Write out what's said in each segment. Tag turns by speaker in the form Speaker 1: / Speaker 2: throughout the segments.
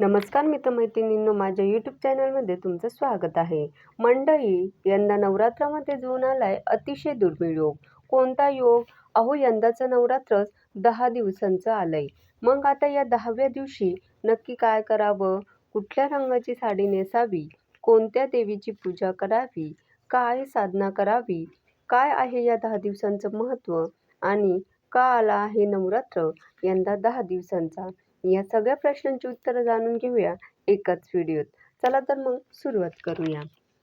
Speaker 1: नमस्कार मित्रमैत्रिणींनो माझ्या यूट्यूब चॅनलमध्ये तुमचं स्वागत आहे. मंडळी यंदा नवरात्रामध्ये जुळून आलाय अतिशय दुर्मिळ योग. कोणता योग? अहो यंदाचं नवरात्रच दहा दिवसांचं आलंय. मग आता या दहाव्या दिवशी नक्की काय करावं? कुठल्या रंगाची साडी नेसावी? कोणत्या देवीची पूजा करावी? काय साधना करावी? काय आहे या दहा दिवसांचं महत्त्व? आणि का आला आहे नवरात्र? यंदा दहा दिवसांचा. या सगळ्या प्रश्नांची उत्तरं जाणून घेऊया एकाच व्हिडिओत. चला तर मग सुरुवात करूया.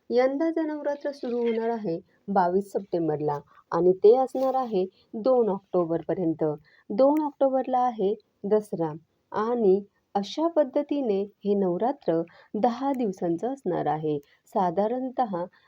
Speaker 1: यंदाचं नवरात्र सुरू होणार आहे बावीस सप्टेंबरला आणि ते असणार आहे दोन ऑक्टोबरपर्यंत. दोन ऑक्टोबरला आहे दसरा आणि अशा पद्धतीने हे नवरात्र दहा दिवसांचं असणार आहे. साधारणत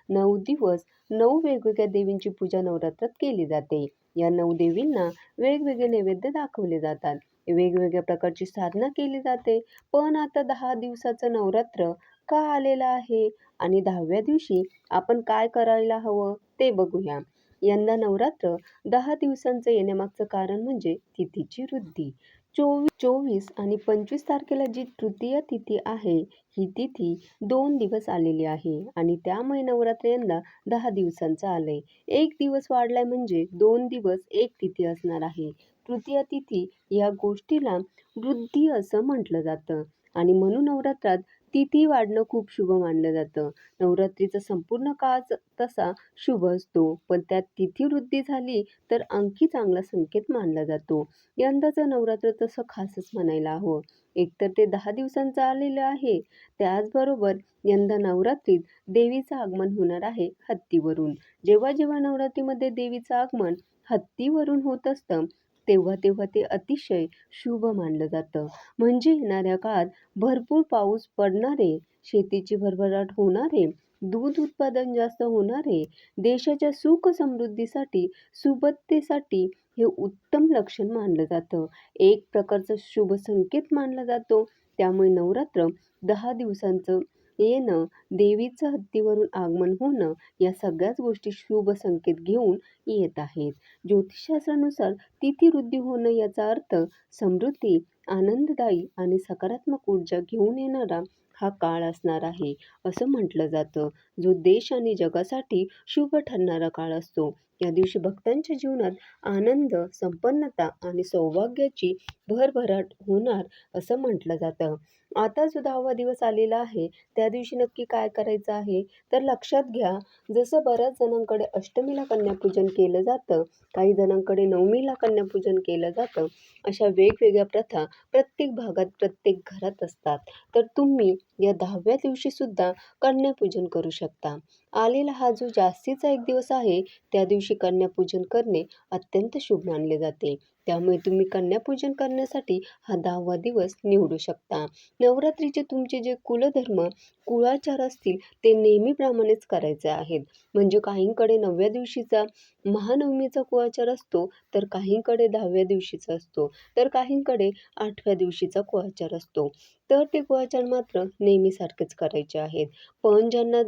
Speaker 1: नऊ दिवस नऊ वेगवेगळ्या देवींची पूजा नवरात्रात केली जाते. या नऊ देवींना वेगवेगळे नैवेद्य दाखवले जातात. वेगवेगळ्या प्रकारची साधना केली जाते. पण आता दहा दिवसाचं नवरात्र का आलेलं आहे? आणि दहाव्या दिवशी आपण काय करायला हवं ते बघूया. यंदा नवरात्र दहा दिवसांचं येण्यामागचं कारण म्हणजे तिथीची वृद्धी. चोवीस चोवीस आणि पंचवीस तारखेला जी तृतीय तिथी आहे ही तिथी दोन दिवस आलेली आहे आणि त्यामुळे नवरात्र यंदा दहा दिवसांचं आलंय. एक दिवस वाढलाय म्हणजे दोन दिवस एक तिथी असणार आहे. तृतीय तिथी या गोष्टीला वृद्धी असं म्हटलं जातं आणि म्हणून नवरात्रात तिथी वाढणं खूप शुभ मानलं जातं. नवरात्रीचा संपूर्ण काळ तसा शुभ असतो. पण त्यात तिथी वृद्धी झाली तर आणखी चांगला संकेत मानला जातो. यंदाचं नवरात्र तसं खासच म्हणायला हवं. एकतर ते दहा दिवसांचं आलेलं आहे. त्याचबरोबर यंदा नवरात्रीत देवीचं आगमन होणार आहे हत्तीवरून. जेव्हा जेव्हा नवरात्रीमध्ये देवीचं आगमन हत्तीवरून होत असतं तेव्हा तेव्हा ते अतिशय शुभ मानलं जातं. म्हणजे येणाऱ्या काळात भरपूर पाऊस पडणारे शेतीची भरभराट होणारे दूध उत्पादन जास्त होणारे देशाच्या सुख समृद्धीसाठी सुबत्तेसाठी हे उत्तम लक्षण मानलं जातं. एक प्रकारचं शुभ संकेत मानला जातो. त्यामुळे नवरात्र दहा दिवसांचं येणं देवीचं हत्तीवरून आगमन होणं या सगळ्याच गोष्टी शुभ संकेत घेऊन येत आहेत. ज्योतिषशास्त्रानुसार तिथी वृद्धी होणं याचा अर्थ समृद्धी आनंददायी आणि सकारात्मक ऊर्जा घेऊन येणारा हा काळ असणार आहे असं म्हटलं जातं. जो देश आणि जगासाठी शुभ ठरणारा काळ असतो. या दिवशी भक्तांच्या जीवनात आनंद संपन्नता आणि सौभाग्याची भरभराट होणार असं म्हटलं जातं. आता जो दहावा दिवस आलेला आहे त्या दिवशी नक्की काय करायचं आहे तर लक्षात घ्या जसं बऱ्याच जणांकडे अष्टमीला कन्यापूजन केलं जातं काही जणांकडे नवमीला कन्यापूजन केलं जातं अशा वेगवेगळ्या प्रथा प्रत्येक भागात प्रत्येक घरात असतात. तर तुम्ही या दहाव्या दिवशीसुद्धा कन्यापूजन करू शकता. आलेला हा जो जास्तीचा एक दिवस आहे त्या दिवशी कन्यापूजन करणे अत्यंत शुभ मानले जाते. त्यामुळे तुम्ही कन्यापूजन करण्यासाठी हा दहावा दिवस निवडू शकता. नवरात्रीचे तुमचे जे कुलधर्म कुळाचार असतील ते नेहमीप्रमाणेच करायचे आहेत. म्हणजे काहींकडे नवव्या दिवशीचा महानवमीचा कुळाचार असतो तर काहींकडे दहाव्या दिवशीचा असतो. तर काहींकडे आठव्या दिवशीचा कुळाचार असतो. तर ते कुळाचार मात्र नेहमीसारखेच करायचे आहेत. पण ज्यांना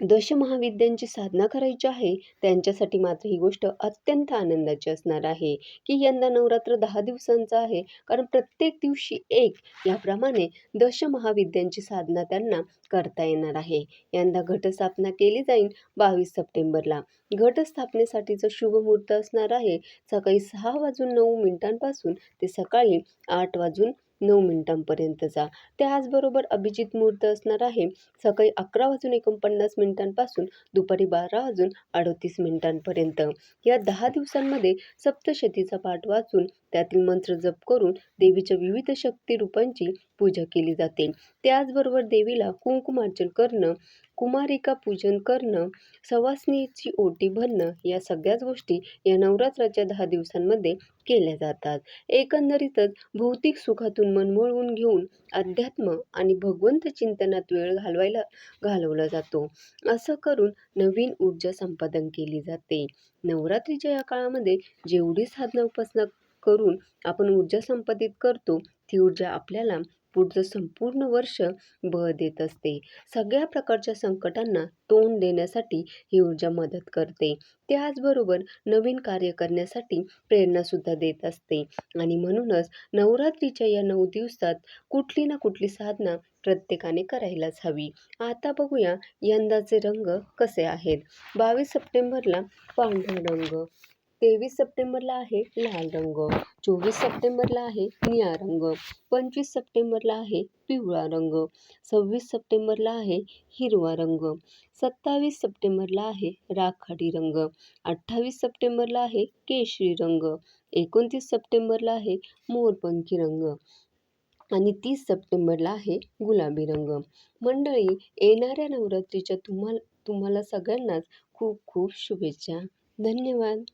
Speaker 1: दश महाविद्यांची साधना करायची आहे त्यांच्यासाठी मात्र ही गोष्ट अत्यंत आनंदाची असणार आहे की यंदा नवरात्र दहा दिवसांचं आहे कारण प्रत्येक दिवशी एक याप्रमाणे दश महाविद्यांची साधना त्यांना करता येणार आहे. यंदा घटस्थापना केली जाईल बावीस सप्टेंबरला. घटस्थापनेसाठीचं शुभ मुहूर्त असणार आहे सकाळी सहा वाजून नऊ मिनिटांपासून ते सकाळी आठ वाजून नऊ मिनिटांपर्यंतचा त्याचबरोबर अभिजित मुहूर्त असणार आहे. सकाळी अकरा वाजून एकोणपन्नास मिनिटांपासून दुपारी बारा वाजून अडतीस मिनिटांपर्यंत. या दहा दिवसांमध्ये सप्तशतीचा पाठ वाचून त्यातील मंत्र जप करून देवीच्या विविध शक्ती रूपांची पूजा केली जाते. त्याचबरोबर देवीला कुंकुमार्चन करणं कुमारिका पूजन करणं सवासनीची ओटी भरणं या सगळ्याच गोष्टी या नवरात्राच्या दहा दिवसांमध्ये केल्या जातात. एकंदरीतच भौतिक सुखातून मनमोळवून घेऊन अध्यात्म आणि भगवंत चिंतनात वेळ घालवायला घालवला जातो. असं करून नवीन ऊर्जा संपादन केली जाते. नवरात्रीच्या या काळामध्ये जेवढी साधना उपासना करून आपण ऊर्जा संपादित करतो ती ऊर्जा आपल्याला पुढचं संपूर्ण वर्ष बळ देत असते. सगळ्या प्रकारच्या संकटांना तोंड देण्यासाठी ही ऊर्जा मदत करते. त्याचबरोबर नवीन कार्य करण्यासाठी प्रेरणासुद्धा देत असते. आणि म्हणूनच नवरात्रीच्या या नऊ दिवसात कुठली ना कुठली साधना प्रत्येकाने करायलाच हवी. आता बघूया यंदाचे रंग कसे आहेत. बावीस सप्टेंबरला पांढरा रंग. तेवीस सप्टेंबरला आहे लाल रंग चोवीस सप्टेंबरला आहे निळा रंग पंचवीस सप्टेंबरला आहे पिवळा रंग सव्वीस सप्टेंबरला आहे हिरवा रंग सत्तावीस सप्टेंबरला आहे राखाडी रंग अठ्ठावीस सप्टेंबरला आहे केशरी रंग एकोणतीस सप्टेंबरला आहे मोरपंखी रंग आणि तीस सप्टेंबरला आहे गुलाबी रंग. मंडळी येणाऱ्या नवरात्रीच्या तुम्हाला तुम्हाला सगळ्यांनाच खूप खूप शुभेच्छा. धन्यवाद.